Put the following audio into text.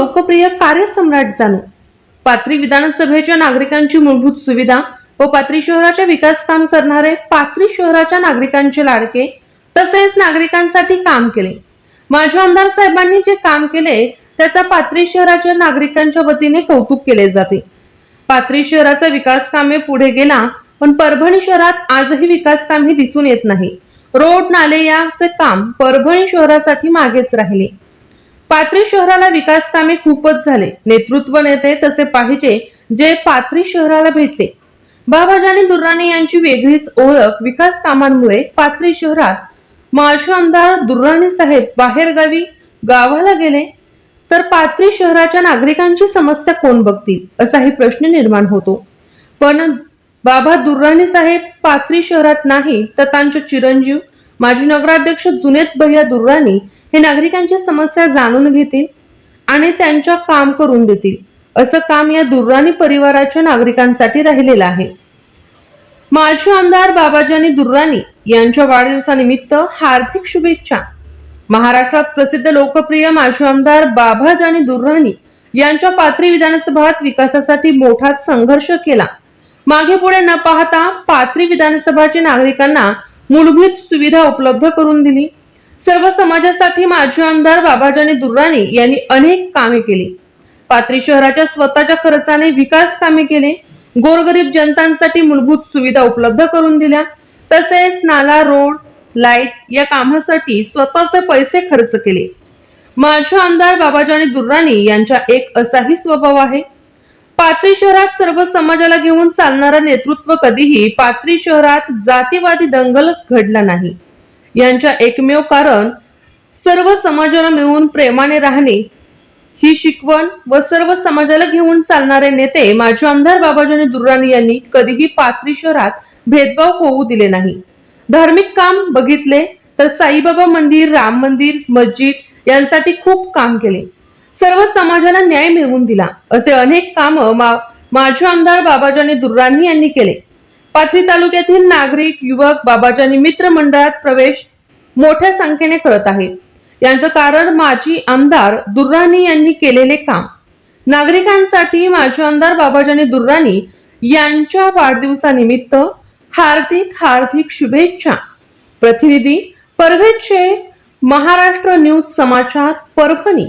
लोकप्रिय कार्यसम्राट जाणू. पात्री विधानसभेच्या नागरिकांची मूलभूत सुविधा व पात्री शहराचे विकास काम करणारे पात्री शहराच्या नागरिकांचे लाडके तसेच नागरिकांसाठी काम केले. माझ्या आमदार साहेबांनी जे काम केले त्याचा पात्री शहराच्या नागरिकांच्या वतीने कौतुक केले जाते. पात्री शहराचा विकास कामे पुढे गेला पण परभणी शहरात आजही विकास कामे दिसून येत नाही. रोड नाले याचे काम परभणी शहरासाठी मागेच राहिले. पाथरी शहराला विकास कामे खूपच झाले. नेतृत्व नेते तसे पाहिजे जे पाथरी शहराला भेटले. बाबाजानी दुर्राणी यांची वेगळीच ओळख विकास कामांमुळे पाथरी शहरात. माजी आमदार दुर्राणी साहेब बाहेरगावी गावाला गेले. तर पाथरी शहराच्या नागरिकांची समस्या कोण बघतील असाही प्रश्न निर्माण होतो. पण बाबा दुर्राणी साहेब पाथरी शहरात नाही तर त्यांचे चिरंजीव माजी नगराध्यक्ष जुनेत भैया दुर्राणी हे नागरिकांच्या समस्या जाणून घेतील आणि त्यांच्या काम करून देतील. असं काम या दुर्राणी परिवाराच्या नागरिकांसाठी राहिलेलं आहे. माजी आमदार बाबाजानी दुर्राणी यांच्या वाढदिवसानिमित्त हार्दिक शुभेच्छा. महाराष्ट्रात प्रसिद्ध लोकप्रिय माजी आमदार बाबाजानी दुर्राणी यांच्या पाथरी विधानसभात विकासासाठी मोठा संघर्ष केला. मागे पुढे न पाहता पाथरी विधानसभाच्या नागरिकांना मूलभूत सुविधा उपलब्ध करून दिली. सर्व समाजासाठी माजी आमदार बाबाजानी दुर्राणी यांनी अनेक कामे केली. पात्री शहराच्या स्वतःच्या खर्चाने विकास कामे केले. गोरगरीब जनतांसाठी मूलभूत सुविधा उपलब्ध करून दिल्या. तसेच नाला रोड लाइट या कामासाठी स्वतःचे पैसे खर्च केले. माजी आमदार बाबाजानी दुर्राणी यांचा एक असाही स्वभाव आहे. पात्री शहरात सर्व समाजाला घेऊन चालणारं नेतृत्व कधीही पात्री शहरात जातीवादी दंगल घडला नाही. यांच्या एकमेव कारण सर्व समाजाला मिळून प्रेमाने राहणे. ही शिकवण व सर्व समाजाला घेऊन चालणारे नेते माजी आमदार बाबाजानी दुर्राणी यांनी कधीही पाथरी शहरात भेदभाव होऊ दिले नाही. धार्मिक काम बघितले तर साईबाबा मंदिर राम मंदिर मस्जिद यांसाठी खूप काम केले. सर्व समाजाला न्याय मिळवून दिला असे अनेक काम माजी आमदार बाबाजानी दुर्राणी यांनी केले. पाथरी तालुक्यातील नागरिक युवक बाबाजानी मित्र मंडळात प्रवेश मोठ्या संख्येने करत आहेत. यांचं कारण माजी आमदार दुर्राणी यांनी केलेले काम. नागरिकांसाठी माजी आमदार बाबाजानी दुर्राणी यांच्या वाढदिवसानिमित्त हार्दिक हार्दिक शुभेच्छा. प्रतिनिधी परभेचे महाराष्ट्र न्यूज समाचार परभणी.